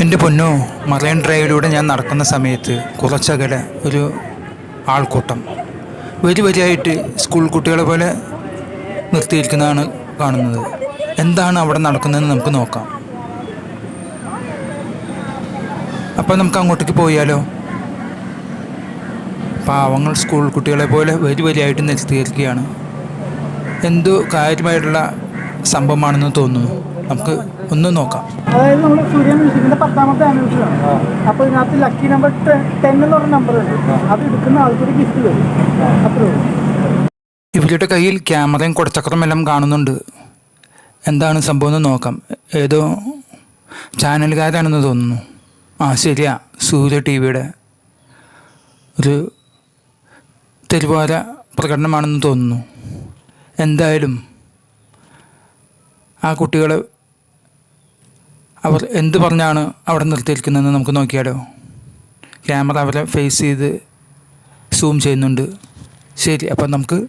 എന്റെ പൊന്നോ മറൈൻ ഡ്രൈവിലൂടെ ഞാൻ നടക്കുന്ന സമയത്ത് കുറച്ചകലെ ഒരു ആൾക്കൂട്ടം. വരി വരിയായിട്ട് സ്കൂൾ കുട്ടികളെ പോലെ നിർത്തിയിരിക്കുന്നതാണ് കാണുന്നത്. എന്താണ് അവിടെ നടക്കുന്നതെന്ന് നമുക്ക് നോക്കാം. അപ്പോൾ നമുക്ക് അങ്ങോട്ടേക്ക് പോയാലോ? പാവങ്ങൾ സ്കൂൾ കുട്ടികളെ പോലെ വരി വരിയായിട്ട് നിർത്തിയിരിക്കുകയാണ്. എന്തോ കാര്യമായിട്ടുള്ള സംഭവമാണെന്ന് തോന്നുന്നു. നമുക്ക് ഒന്ന് നോക്കാം. അതായത് നമ്മൾ സൂര്യ മ്യൂസിക്കിന്റെ പത്താമത്തെ ആനിവേഴ്സറി ആണ്. അപ്പോൾ ഇതിനകത്ത് ലക്കി നമ്പർ ടെൻ എന്ന് പറഞ്ഞ നമ്പർ ഉണ്ട്. അത് എടുക്കുന്ന ആൾക്കൊരു ഗിഫ്റ്റ് വരും. അത്രേ ഇവരുടെ കയ്യിൽ ക്യാമറയും കുടച്ചക്രവും എല്ലാം കാണുന്നുണ്ട്. എന്താണ് സംഭവം എന്ന് നോക്കാം. ഏതോ ചാനലുകാരാണെന്ന് തോന്നുന്നു. ആ ശരിയാ. സൂര്യ ടി വിയുടെ ഒരു തെരുവാര പ്രകടനമാണെന്ന് തോന്നുന്നു. എന്തായാലും ആ കുട്ടികൾ അവർ എന്ത് പറഞ്ഞാണ് അവിടെ നിർത്തിയിരിക്കുന്നതെന്ന് നമുക്ക് നോക്കിയാലോ? ക്യാമറ അവരെ ഫേസ് ചെയ്ത് സൂം ചെയ്യുന്നുണ്ട്. ശരി അപ്പം നമുക്ക്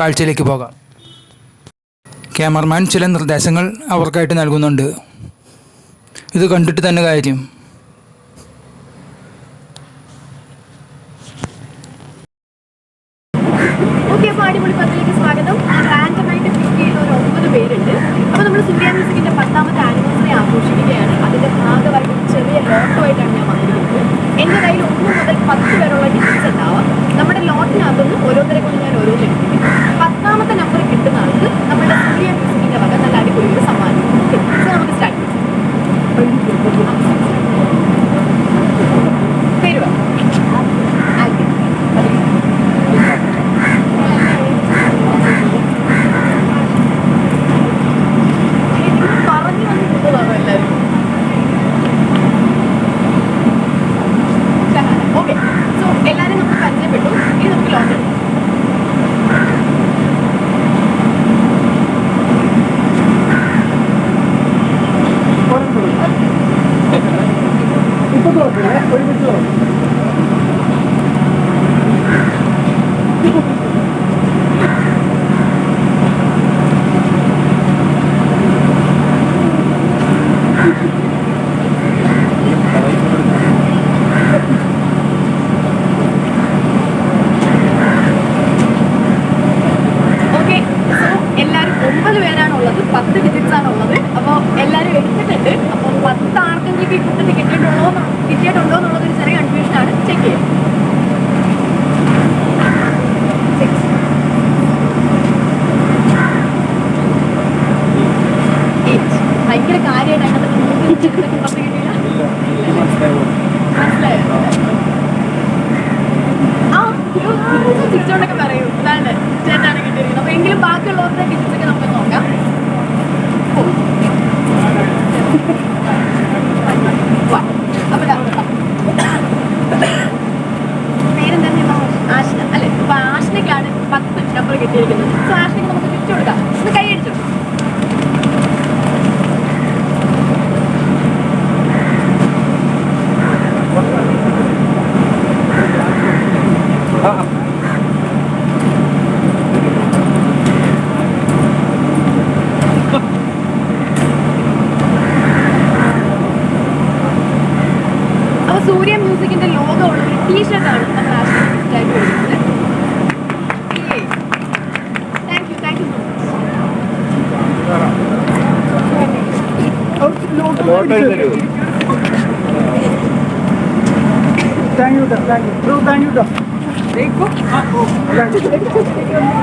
കാഴ്ചയിലേക്ക് പോകാം. ക്യാമറമാൻ ചില നിർദ്ദേശങ്ങൾ അവർക്കായിട്ട് നൽകുന്നുണ്ട്. ഇത് കണ്ടിട്ട് തന്നെ കാര്യം. സ്വാഗതം. ഒരു ഒമ്പത് പേരുണ്ട്. അപ്പോൾ നമ്മൾ സൂര്യ പത്താമത്തെ ആനിവേഴ്സറി ആഘോഷിക്കുകയാണ് അതിന്റെ ഭാഗമായിട്ട് ചെറിയ ലോട്ടോയിട്ടാണ് ഞാൻ വന്നിരിക്കുന്നത്. എന്റെ കയ്യിൽ ഒന്ന് മുതൽ പത്ത് വരെയുള്ള ടിക്കറ്റ്സ് ഉണ്ടാവാം. നമ്മുടെ ലോട്ടിനകത്തുനിന്ന് ഓരോരുത്തരെ കൊണ്ട് ഞാൻ ഓരോന്ന് എടുക്കും പത്താമത്തെ നമ്പർ കിട്ടുന്ന Ne? Koy mutlu. തിരിച്ചോണ്ടൊക്കെ പറയൂ ഇതാണ് ചേട്ടാണ് എങ്കിലും ബാക്കിയുള്ളവരുടെ ടിക്കറ്റ്സ് ഒക്കെ നമുക്ക് നോക്കാം ഓ. വാ. അപ്പൊ ദാ. പേരെന്താ ആഷ്ന അല്ലെ അപ്പൊ ആഷ്നയ്ക്കാണ് പത്ത് നമ്പർ കിട്ടിയിരിക്കുന്നത് സോ ആഷ്നയ്ക്ക് നമുക്ക് ഗിഫ്റ്റ് കൊടുക്കാം ഒന്ന് കൈ അടിച്ചു അപ്പൊ സൂര്യ മ്യൂസിക്കിന്റെ ലോഗോ ഉള്ള ഒരു ടീഷർട്ടാണ് നമ്മൾ ആഷ്ന ഗിഫ്റ്റായിട്ട് കൊടുക്കുന്നത് thank you thank you thank you thank you thank you